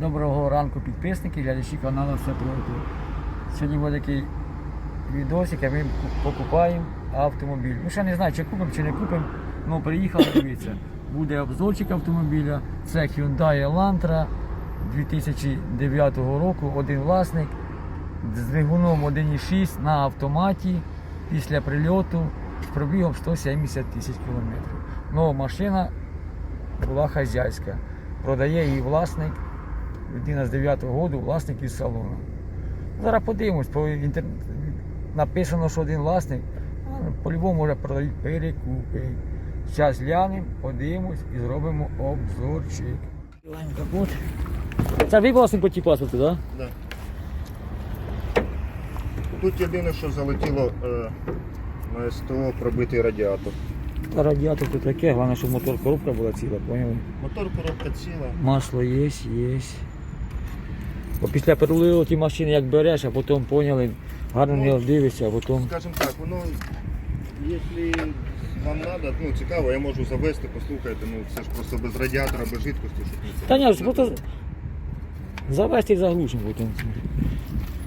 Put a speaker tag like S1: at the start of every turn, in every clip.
S1: Доброго ранку підписники, глядачі каналу Все про. Сьогодні буде такий відосик, а ми покупаємо автомобіль. Ну ще не знаю, чи купимо, чи не купимо. Ну приїхали, дивіться. Буде обзорчик автомобіля. Це Hyundai Elantra 2009 року, один власник з двигуном 1.6 на автоматі після прильоту з пробігом 170 тисяч кілометрів. Нова машина була хазяйська. Продає її власник, людина з 9-го року, власник із салону. Зараз подивимось, по інтер... написано, що один власник, по-любому може продають перекупи. Зараз глянемо, подивимось і зробимо обзорчик. Це ви власник по ті паспорту, так?
S2: Да. Тут єдине, що залетіло е, на СТО пробитий радіатор.
S1: Та радіатор тут таке, головне, щоб мотор коробка була ціла, поняли?
S2: Мотор коробка ціла.
S1: Масло є, є. Бо після переливу ті машини як береш, а потім поняли, гарно не дивишся, а потім.
S2: Скажімо так, воно, якщо вам треба, ну цікаво, я можу завести, послухайте, ну це ж просто без радіатора, без жидкості, щоб не це.
S1: Та ні, просто завести і заглушимо потім.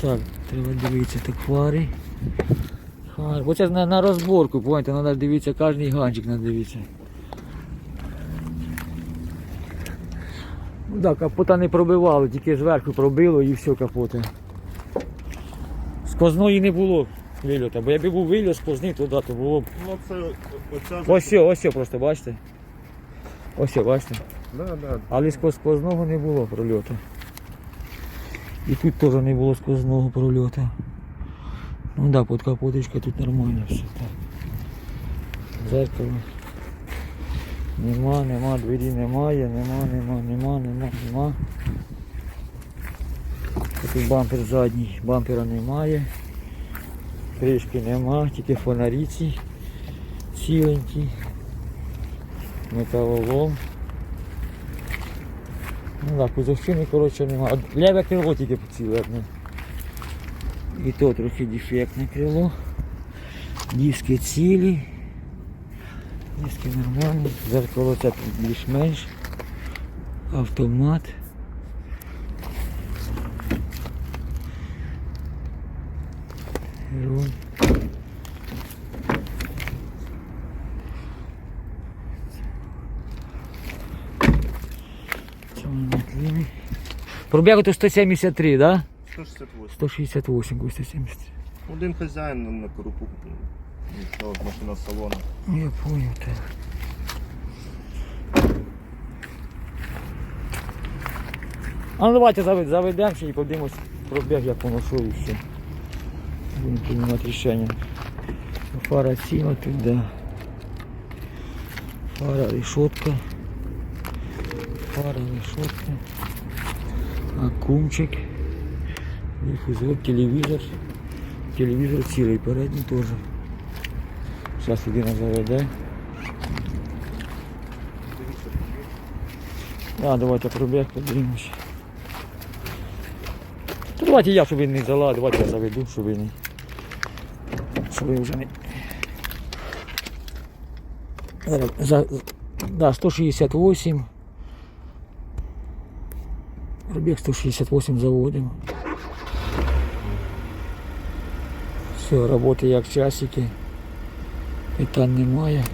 S1: Так, треба дивитися так фари. Фари. Бо це на, на розборку, поняйте, треба дивитися, кожен ганчик треба дивитися. Ну так, капота не пробивало, тільки зверху пробило і все капоти. Сквозної не було вильота, бо якби був вильот сквозний, то да, то було б.
S2: Ну це оця
S1: Ось, все, ось все просто, бачите? Ось, все, бачите?
S2: Да, да.
S1: Але сквозного не було прольоту. І тут теж не було сквозного прольоту. Ну да, под капоточкою тут нормально все. Так. Зеркало. Нема, нема, двері немає, нема, нема, нема, нема, нема. Тут бампер задній, бампера немає. Кришки нема, тільки фонаріці ціленькі. Металолом. Ну так, кузовщини, коротше, нема. От Леве крило тільки поціле одне. І то трохи дефектне крило. Диски цілі. Диски нормальні. Зеркало це більш-менш. Автомат. Руль. Пробігу то 173, да?
S2: 168.
S1: 168, ось 173.
S2: Один хазяїн на- на Нічого, машина.
S1: Ну, Я понял, так. А ну давайте завед, заведемо ще і подивимось пробіг, як воно що і все. Будемо приймати рішення. Фара ціла тут, да. Фара решетка. Фара решетка. Акумчик. Дифузор, телевізор. Телевізор цілий, передній теж. Зараз людина заведе. А, давайте пробіг, подивимось. Давайте я, щоб він не взяла, давайте я заведу, щоб він. Щоб ви вже не. За, да, 168. Пробіг 168 заводимо. Все, роботи як часики. Питань немає.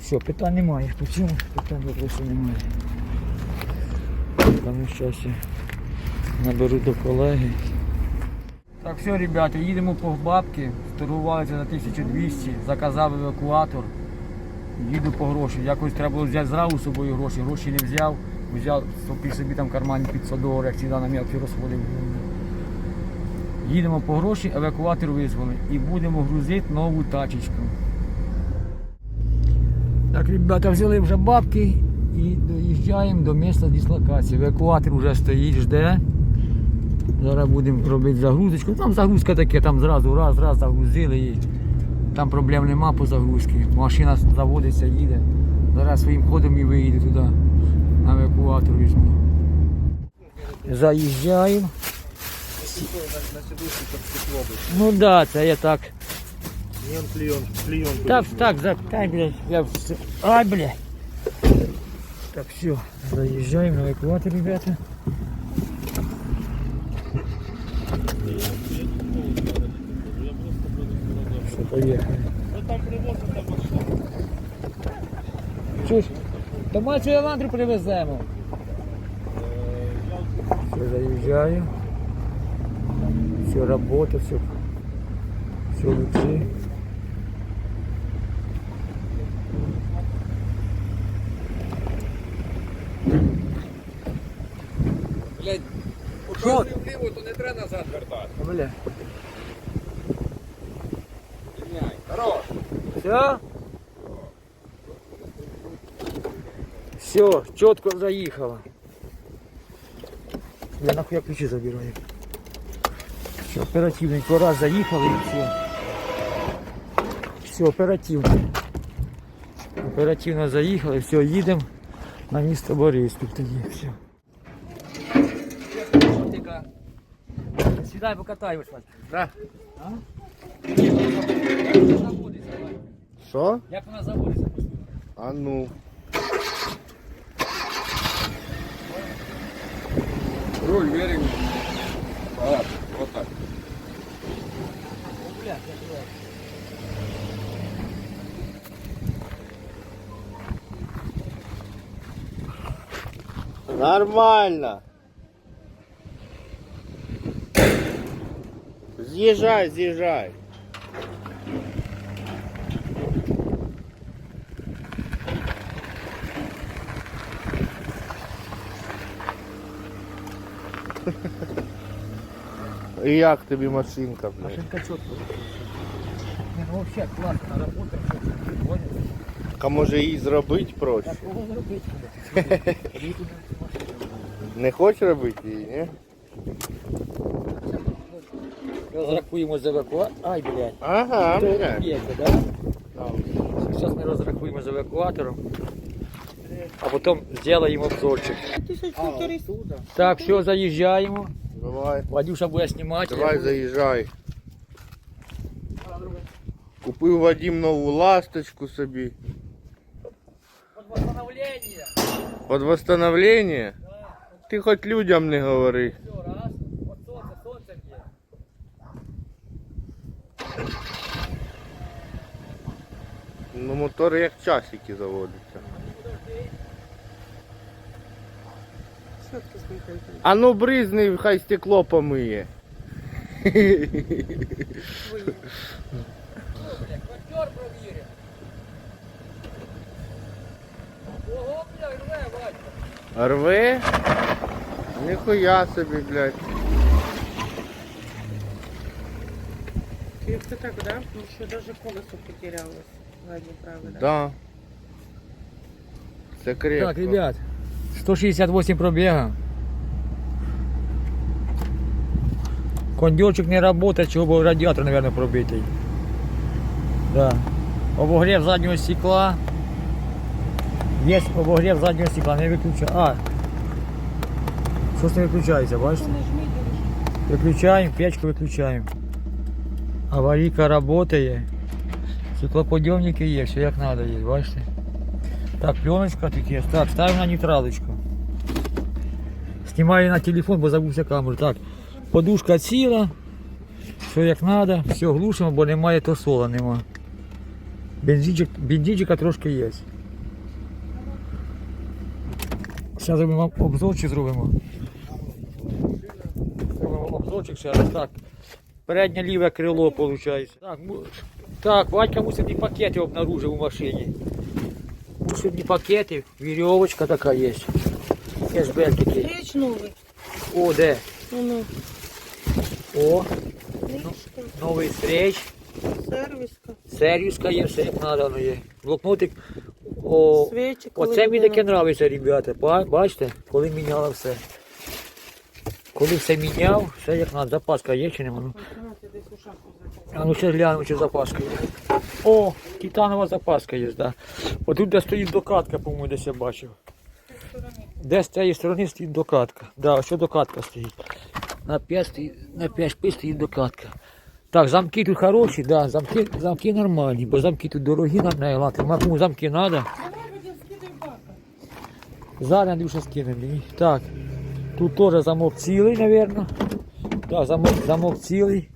S1: Все, питань немає. По цьому питань просто немає. Там зараз я наберу до колеги. Так, все, ребята, їдемо по бабки, торгувалися на 1200, заказав евакуатор. Їду по гроші. Якось треба було взяти зразу з собою гроші. Гроші не взяв. Взяв собі там в кармані 500 доларів, як завжди на мелкі розходи. Їдемо по гроші, евакуатор визвали і будемо грузити нову тачечку. Так, ребята, взяли вже бабки і доїжджаємо до місця дислокації. Евакуатор вже стоїть, жде. Зараз будемо робити загрузочку. Там загрузка таке, там зразу раз, раз загрузили і там проблем нема по загрузці. Машина заводиться, їде. Зараз своїм ходом і виїде туди. На евакуатор візьму. Заїжджаємо. Ну так, да, це я так.
S2: Клієнт, клієнт, клієнт.
S1: Так, так, так, так, блядь, я все. Ай, блядь. Так, все, заезжаем на эвакуатор, ребята. Все, поехали. Чуєш? Та ми цю Еландру привеземо. Все, заїжджаю. Все работа, все, все лучи.
S3: Блядь,
S1: Що?
S3: показуй вліво, то не треба назад вертати.
S1: Бля.
S3: Хорош.
S1: Все? Все, четко заехала. Я нахуя ключи забираю. Все, оперативненько раз заїхали і все. Все, оперативно. Оперативно заїхали, все, їдемо на місто Бориспіль тоді. Все. Сідай, покатаємось.
S2: Да.
S1: А? Ні, вона заводиться.
S2: Що?
S1: Як вона заводиться?
S2: А ну.
S3: Руль вирівняй. Так, отак.
S2: Нормально. З'їжджай, з'їжджай. І як тобі машинка, блядь?
S1: Машинка чітко. Не, ну вообще класно, понял?
S2: А може її зробити проще?
S1: Так кого зробити?
S2: Не хочеш робити її, ні?
S1: Розрахуємо з евакуатором. Ай, блядь.
S2: Ага, блядь.
S1: Да? Зараз ми розрахуємо з евакуатором, а потім зробимо обзорчик. Так, все, заїжджаємо.
S2: Давай.
S1: Вадюша буде знімати.
S2: Давай заїжджай. Купив Вадим нову ласточку собі.
S1: Под восстановлення.
S2: Под восстановление? Ти хоч людям не говори.
S1: Все,
S2: Ну мотор як часики заводиться. А ну бризни, хай стекло помиє.
S1: Ого, бля, рве, Вадька.
S2: Рве? Ніхуя собі, блядь.
S4: Це так, да? Ну що даже колесо потерялось Ладно, правда.
S2: Да. Це крепко.
S1: Так, ребят, 168 пробега. Кондерчик не работает, чего бы радиатор, наверное, пробитый. Да. Обогрев заднего стекла. Есть обогрев заднего стекла, не выключаю. А, что не выключается, бачите? Выключаем, печку выключаем. Аварийка работает. Стеклоподъемники есть, все как надо есть, бачите? Так, пленочка тут є. Так, ставимо на нейтралочку. Знімаю на телефон, бо забувся камеру. Так, подушка ціла, все як треба, все глушимо, бо немає то сола нема. Бензинчик, бензинчика трошки є. Зараз зробимо обзорчик зробимо. Обзорчик ще раз. Так. Переднє ліве крило виходить. Так, так, Вадька мусить і пакети обнаружив у машині. Мусорні пакети, веревочка така є. Кешбек такий.
S4: Річ новий.
S1: О, де?
S4: Ну,
S1: О,
S4: річка,
S1: новий стрейч.
S4: сервіска,
S1: Сервіска є, все як надо воно є. Блокнотик. О,
S4: коли
S1: оце мені
S4: людина-
S1: таке нравиться, ребята. Ба- Бачите, коли міняла все. Коли все міняв, все як надо. Запаска є чи нема? Ну,
S4: десь у шапку.
S1: А ну ще глянемо, чи запаска є. О, титанова запаска є, да. Отут де стоїть докатка, по-моєму, десь я бачив. Де з цієї сторони стоїть докатка. Да, ось докатка стоїть. На 5 стоїть, на 5 шпи стоїть докатка. Так, замки тут хороші, да, замки, замки нормальні, бо замки тут дорогі на неї лати. Кому замки треба. Зараз Андрюша скине мені. Так. Тут теж замок цілий, мабуть. Так, замок, замок цілий.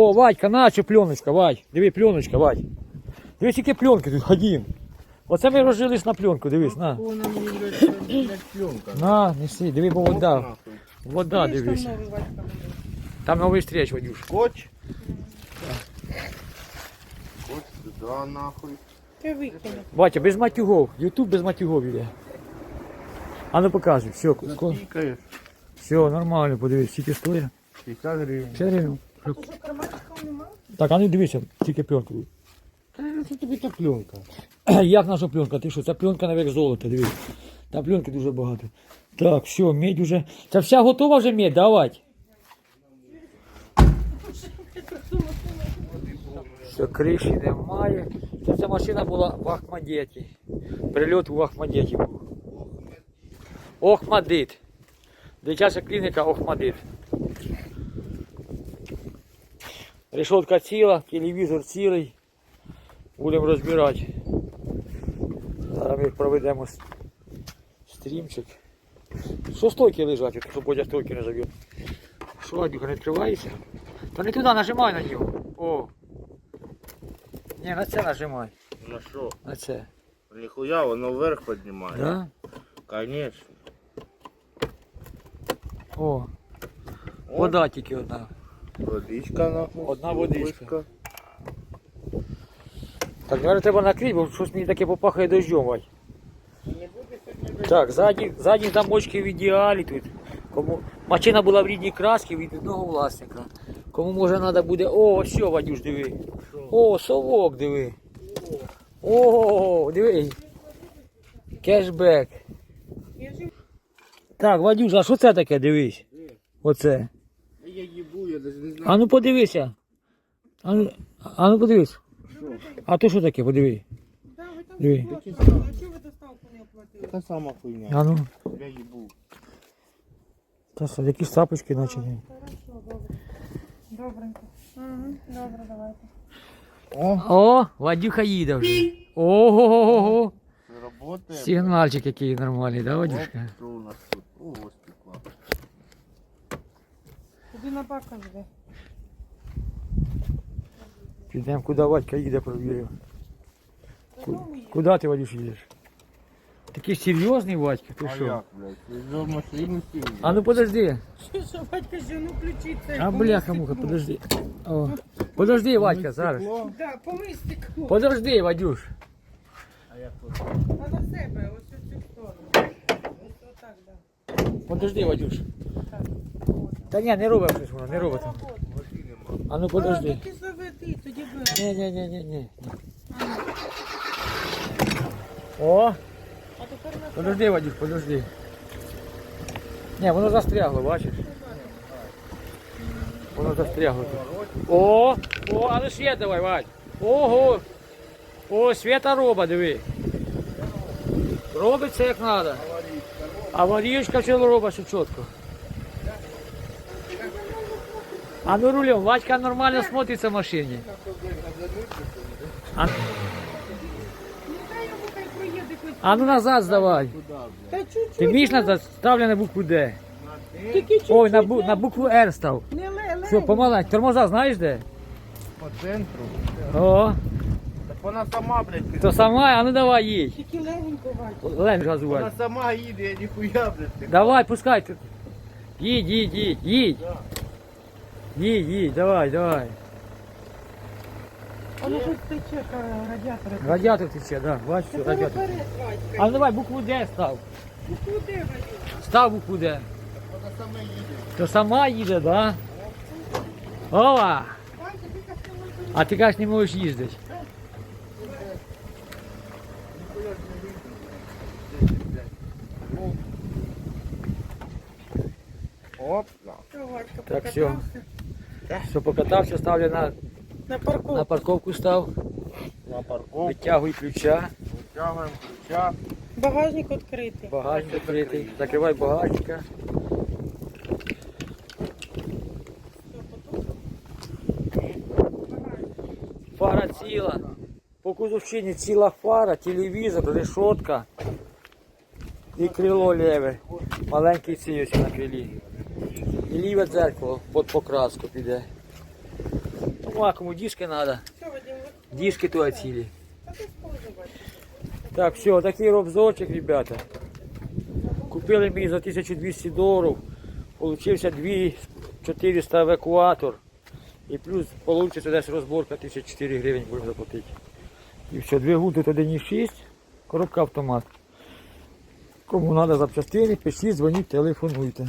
S1: О, Вадька, на, що пленочка, Вадь. Диви, пленочка, Вадь. Дивись, які пленки тут ходім. Оце ми розжились на пленку, дивись, на. На, неси, диви, бо вода. Вода, дивись. Там новий стреч, Вадюш.
S2: Скотч. Скотч сюди, нахуй.
S1: Батя, без матюгов. Ютуб без матюгов іде. А ну покажи, все, все, нормально, подивись, скільки стоїть.
S2: 50 гривень.
S1: 50 гривень.
S4: Що карманчиком нема?
S1: Так, а ну дивися, тільки пленку.
S2: Та це тобі та пленка.
S1: Як наша пленка? Ти що? Це пленка на век золота, дивись. Там пленки дуже багато. Так, все, медь уже. Це вся готова вже медь, давай. Все, криші немає. Це ця машина була в Ахмадеті. Прильот в Ахмадеті був. Охмадит. Дитяча клініка Охмадит. Решетка ціла, телевізор цілий. Будемо розбирати. Зараз ми проведемо стрімчик. Що стойки лежать, щоб Бодя стойки не заб'є. Що, Адюха, не відкривається? Та не туди, нажимай на нього. О. Ні, на це нажимай.
S2: На що?
S1: На це.
S2: Ніхуя, воно вверх піднімає.
S1: Да?
S2: Конечно.
S1: О. Вода тільки одна.
S2: Водичка нахуй.
S1: Одна водичка. Так, наверное, треба накрити, бо щось мені таке попахає дождем. Так, задні, задні замочки в ідеалі тут. Кому... Машина була в рідній краски від одного власника. Кому може треба буде. О, що, Вадюш, диви. О, совок, диви. О, диви. Кешбек. Так, Вадюш, а що це таке, дивись? Оце.
S2: Я навіть не знаю.
S1: А ну подивися. А ну, а ну подивись. А то що таке, подиви.
S4: Да, ви там
S1: Диви.
S4: сплачували. А чого ви доставку не оплатили?
S2: Та сама хуйня.
S1: А ну.
S2: Я їбу.
S1: Та що, якісь тапочки наче. ні.
S4: Хорошо, добре. Добренько. Угу, добре, давайте.
S2: О,
S1: О, Вадюха їде вже. Ого-го-го.
S2: це работає.
S1: Сигнальчик який нормальний, да, Вадюшка?
S2: Що у нас тут?
S4: на бака жде.
S1: Підемо, куди Вадька їде, провірив.
S4: Додому їде.
S1: Куди ти, Вадюш, їдеш? Такий серйозний Вадька, ти
S2: А
S1: що?
S2: як, блядь? Ти взяв машину сів.
S1: А ну подожди.
S4: Що, що, батько, що, ну включиться.
S1: А бляха муха, подожди. О. Подожди, Вадька, зараз.
S4: Да, помий стекло.
S1: Подожди, Вадюш.
S4: А на себе, ось у цю сторону. Ось отак, да.
S1: Подожди, Вадюш.
S4: Так.
S1: Та ні, не робить щось воно, не робить. А ну подожди.
S4: А, таки заведи, тоді.
S1: Ні, ні, ні, ні, ні. О,
S4: А тепер на
S1: подожди, Вадюш, подожди. Ні, воно застрягло, бачиш? Воно застрягло. О, о, а ну світ давай, Вадь. Ого. О, світа роба, диви. Робиться як треба. Аварійка все робить, все чітко. А ну рулем, Вадька нормально смотрится в машині. А, а ну назад.
S4: Та чуть-чуть.
S1: Ти вмієш назад, ставлю на букву Д.
S4: Тільки чуть-чуть.
S1: Ой, на, бу, на букву Р став.
S4: Не
S1: Все, помаленьку. Тормоза знаєш де?
S2: По центру.
S1: О,
S2: Так вона сама, блядь,
S1: то сама, а ну давай їдь.
S4: Тільки легенько, Вадь.
S1: Лень
S2: Вона
S1: газувати.
S2: сама їде, я ніхуя, блядь.
S1: Давай, пускай. Їдь, їдь, їдь, їдь. Їдь, їдь, давай, давай.
S4: А ну хоч тече ка- радіатор.
S1: Радіатор тече, да, бачиш, все,
S4: Тепер
S1: радіатор.
S4: вперед, Вадька.
S1: А ну давай букву Д став.
S4: Ну куди, Вадюш?
S1: Став букву Д.
S2: Вона сама їде.
S1: То сама їде, да? Ова!
S4: Вадька, ти як не можеш.
S1: А ти кажеш, не можеш їздити.
S2: Оп, на.
S4: Що, Вадька,
S1: Так,
S4: покатався?
S1: Що покатався, ставлю на,
S4: На парковку.
S1: на парковку став,
S2: На парковку.
S1: витягуй ключа,
S2: Витягуємо ключа.
S4: Багажник відкритий.
S1: багажник відкритий, закривай багажника. Фара ціла. По кузовщині ціла фара, телевізор, решетка. І крило ліве. Маленький цей ось на крилі. І ліве дзеркало під покраску піде. Ну, а кому діжки треба. Діжки то цілі. Так, все, такий обзорчик, ребята. Купили мені за 1200 доларів. Получився 2400 евакуатор. І плюс получиться десь розборка 1004 гривень будемо заплатити. І все, двигун тут 1,6, коробка автомат. Кому треба запчастини, пишіть, дзвоніть, телефонуйте.